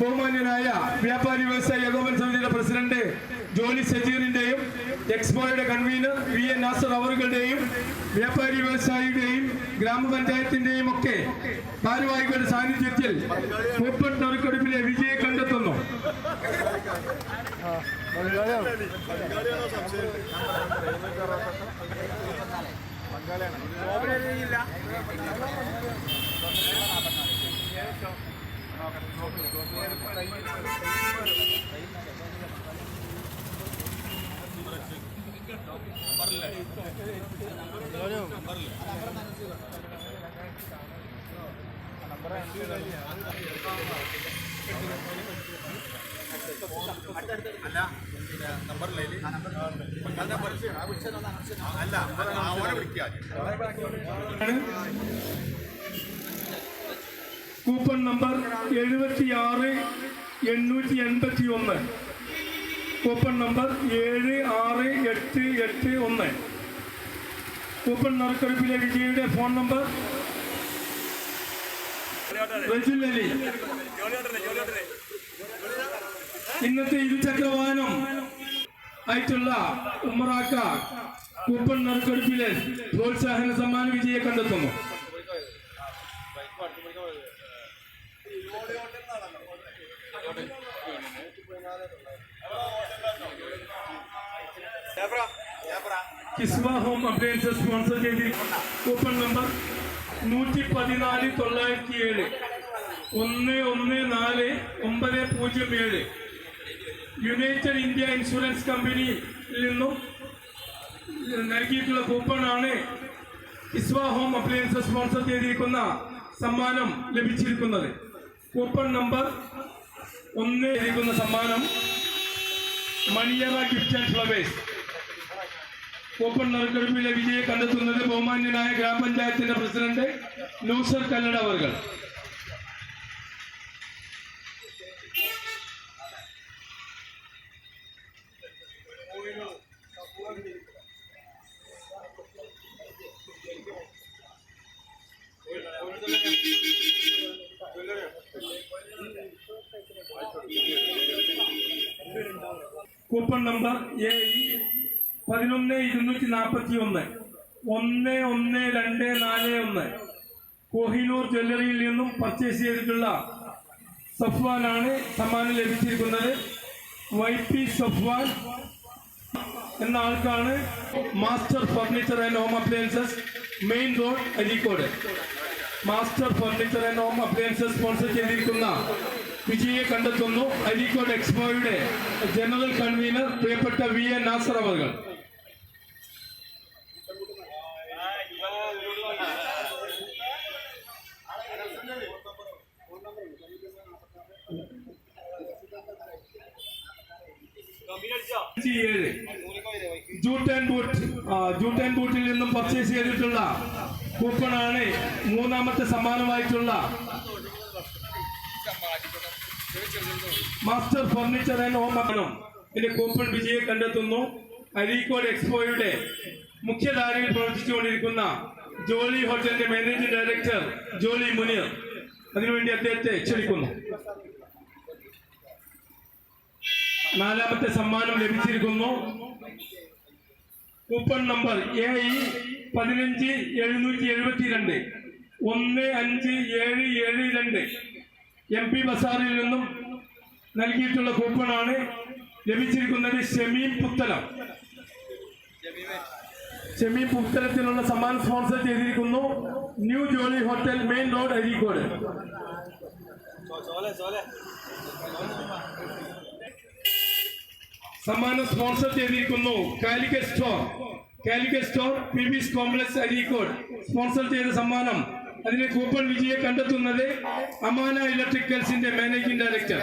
ബഹുമാന്യനായ വ്യാപാരി വ്യവസായ ഏകോപന സമിതിയുടെ പ്രസിഡന്റ് ജോലി സജീറിന്റെയും എക്സ്പോയുടെ കൺവീനർ വി എൻ നാസർ അവറുകളുടെയും വ്യാപാരി വ്യവസായിയുടെയും ഗ്രാമപഞ്ചായത്തിന്റെയും ഒക്കെ ഭാരവാഹികളുടെ സാന്നിധ്യത്തിൽ കൂപ്പൺ നറുക്കെടുപ്പിലെ വിജയം കണ്ടെത്തുന്നു. അല്ല കൂപ്പൺ നമ്പർ എഴുപത്തിയാറ് എണ്ണൂറ്റി എൺപത്തി ഒന്ന് കൂപ്പൺ നമ്പർ ഏഴ് ആറ് എട്ട് എട്ട് ഒന്ന്. കൂപ്പൺ നറുക്കെടുപ്പിലെ വിജയിയുടെ ഫോൺ നമ്പർ. ഇന്നത്തെ ഇരുചക്ര വാഹനം ആയിട്ടുള്ള ഉമ്മറാക്ക കൂപ്പൺ നറുക്കെടുപ്പിലെ പ്രോത്സാഹന സമ്മാന വിജയെ കണ്ടെത്തുന്നു. കിസ്വ ഹോം അപ്ലയൻസ് സ്പോൺസർ ചെയ്തിരിക്കുന്ന കൂപ്പൺ നമ്പർ നൂറ്റി പതിനാല് തൊള്ളായിരത്തി ഏഴ് ഒന്ന് ഒന്ന് നാല് ഒമ്പത് പൂജ്യം ഏഴ്. യുണൈറ്റഡ് ഇന്ത്യ ഇൻഷുറൻസ് കമ്പനിയിൽ നിന്നും നൽകിയിട്ടുള്ള കൂപ്പണാണ് കിസ്വ ഹോം അപ്ലയൻസ് സ്പോൺസർ ചെയ്തിരിക്കുന്ന സമ്മാനം ലഭിച്ചിരിക്കുന്നത്. കൂപ്പൺ നമ്പർ ഒന്ന് ലഭിക്കുന്ന സമ്മാനം Maniyara gift and flowers. Coupon നറുക്കെടുപ്പിലെ വിജയെ കണ്ടെത്തുന്നത് ബഹുമാന്യനായ ഗ്രാമപഞ്ചായത്തിന്റെ പ്രസിഡന്റ് നൂസർ കല്ലട അവർകൾ കൂപ്പൺ നമ്പർ എ പതിനൊന്ന് ഇരുന്നൂറ്റി നാൽപ്പത്തി ഒന്ന് ഒന്ന് ഒന്ന് രണ്ട് നാല് ഒന്ന്. കോഹിനൂർ ജ്വല്ലറിയിൽ നിന്നും പർച്ചേസ് ചെയ്തിട്ടുള്ള സഫ്വാനാണ് സമ്മാനം ലഭിച്ചിരിക്കുന്നത്. വൈ പി സഫ്വാൻ എന്ന ആൾക്കാണ് master furniture and home appliances main road Areekode. Master furniture and home appliances sponsor ചെയ്തിരിക്കുന്ന വിജയെ കണ്ടെത്തുന്നു. അരീക്കോട് എക്സ്പോയുടെ ജനറൽ കൺവീനർ പ്രിയപ്പെട്ട V N Nasar our jute and boot. Jute and ബൂട്ടിൽ നിന്നും പർച്ചേസ് ചെയ്തിട്ടുള്ള കൂപ്പണാണ് മൂന്നാമത്തെ സമ്മാനമായിട്ടുള്ള മാസ്റ്റർ ഫർണിച്ചർ ആൻഡ് ഹോം അക്കണം ഇതിന്റെ കൂപ്പൺ വിജയെ കണ്ടെത്തുന്നു. അരീക്കോട് എക്സ്പോയുടെ മുഖ്യധാരയിൽ പ്രവർത്തിച്ചുകൊണ്ടിരിക്കുന്ന ജോലി ഹോട്ടലിന്റെ മാനേജിംഗ് ഡയറക്ടർ ജോലി മുനിയർ അതിനുവേണ്ടി അദ്ദേഹത്തെ ക്ഷണിക്കുന്നു. നാലാമത്തെ സമ്മാനം ലഭിച്ചിരിക്കുന്നു. കൂപ്പൺ നമ്പർ എ ഇ പതിനഞ്ച് എഴുന്നൂറ്റി എഴുപത്തിരണ്ട്. ഒന്ന് അഞ്ച് ഏഴ് ഏഴ് രണ്ട്. എം പി ബസാറിൽ നിന്നും നൽകിയിട്ടുള്ള കൂപ്പണാണ് ലഭിച്ചിരിക്കുന്നത് ഷമീം പുത്തലം. ഷമീം പുത്തലത്തിനുള്ള സമ്മാനം സ്പോൺസർ ചെയ്തിരിക്കുന്നു. New Jolly hotel main road Areekode. സമ്മാനം സ്പോൺസർ ചെയ്തിരിക്കുന്നു. Calicut store. Calicut store P B complex Areekode sponsor ചെയ്ത സമ്മാനം. അതിന് കൂപ്പൺ വിജയെ കണ്ടെത്തുന്നത് അമാന ഇലക്ട്രിക്കൽസിന്റെ മാനേജിംഗ് ഡയറക്ടർ.